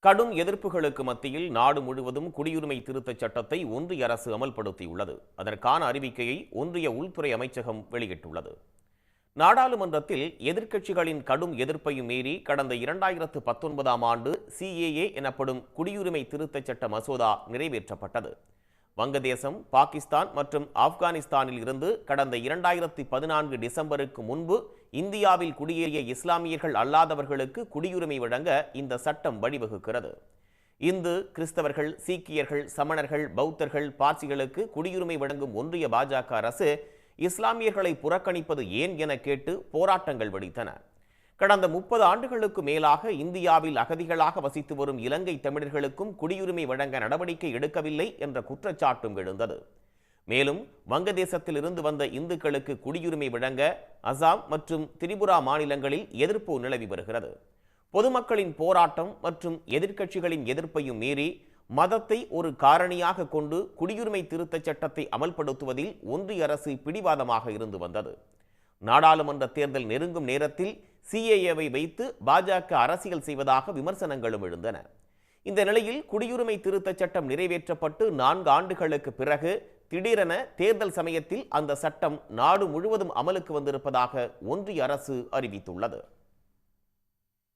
கடும் எதிர்ப்புகளுக்கு மத்தியில் நாடு முழுவதும் குடியுரிமை திருத்தச் சட்டத்தை ஒன்றிய அரசு அமல்படுத்தியுள்ளது. அதற்கான அறிவிக்கையை ஒன்றிய உள்துறை அமைச்சகம் வெளியிட்டுள்ளது. நாடாளுமன்றத்தில் எதிர்க்கட்சிகளின் கடும் எதிர்ப்பையும் மீறி கடந்த இரண்டாயிரத்து பத்தொன்பதாம் ஆண்டு சிஏஏ எனப்படும் குடியுரிமை திருத்தச் சட்ட மசோதா நிறைவேற்றப்பட்டது. வங்கதேசம் பாகிஸ்தான் மற்றும் ஆப்கானிஸ்தானில் இருந்து கடந்த இரண்டாயிரத்தி பதினான்கு டிசம்பருக்கு முன்பு இந்தியாவில் குடியேறிய இஸ்லாமியர்கள் அல்லாதவர்களுக்கு குடியுரிமை வழங்க இந்த சட்டம் வழிவகுக்கிறது. இந்து கிறிஸ்தவர்கள் சீக்கியர்கள் சமணர்கள் பௌத்தர்கள் பார்சிகளுக்கு குடியுரிமை வழங்கும் ஒன்றிய பாஜக அரசு இஸ்லாமியர்களை புறக்கணிப்பது ஏன் என கேட்டு போராட்டங்கள் வெடித்தன. கடந்த முப்பது ஆண்டுகளுக்கு மேலாக இந்தியாவில் அகதிகளாக வசித்து வரும் இலங்கை தமிழர்களுக்கும் குடியுரிமை வழங்க நடவடிக்கை எடுக்கவில்லை என்ற குற்றச்சாட்டும் எழுந்தது. மேலும் வங்கதேசத்தில் இருந்து வந்த இந்துக்களுக்கு குடியுரிமை வழங்க அசாம் மற்றும் திரிபுரா மாநிலங்களில் எதிர்ப்பு நிலவி வருகிறது. பொதுமக்களின் போராட்டம் மற்றும் எதிர்க்கட்சிகளின் எதிர்ப்பையும் மீறி மதத்தை ஒரு காரணியாக கொண்டு குடியுரிமை திருத்தச் சட்டத்தை அமல்படுத்துவதில் ஒன்றிய அரசு பிடிவாதமாக இருந்து வந்தது. நாடாளுமன்ற தேர்தல் நெருங்கும் நேரத்தில் சிஏஏவை வைத்து பாஜக அரசியல் செய்வதாக விமர்சனங்களும் எழுந்தன. இந்த நிலையில் குடியுரிமை திருத்தச் சட்டம் நிறைவேற்றப்பட்டு நான்கு ஆண்டுகளுக்கு பிறகு திடீரென தேர்தல் சமயத்தில் அந்த சட்டம் நாடு முழுவதும் அமலுக்கு வந்திருப்பதாக ஒன்றிய அரசு அறிவித்துள்ளது.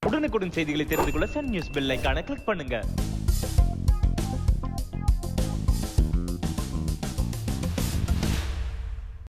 உடனுக்குடன் செய்திகளை தெரிந்து கொள்ள சன் நியூஸ் பெல் கிளிக் பண்ணுங்க.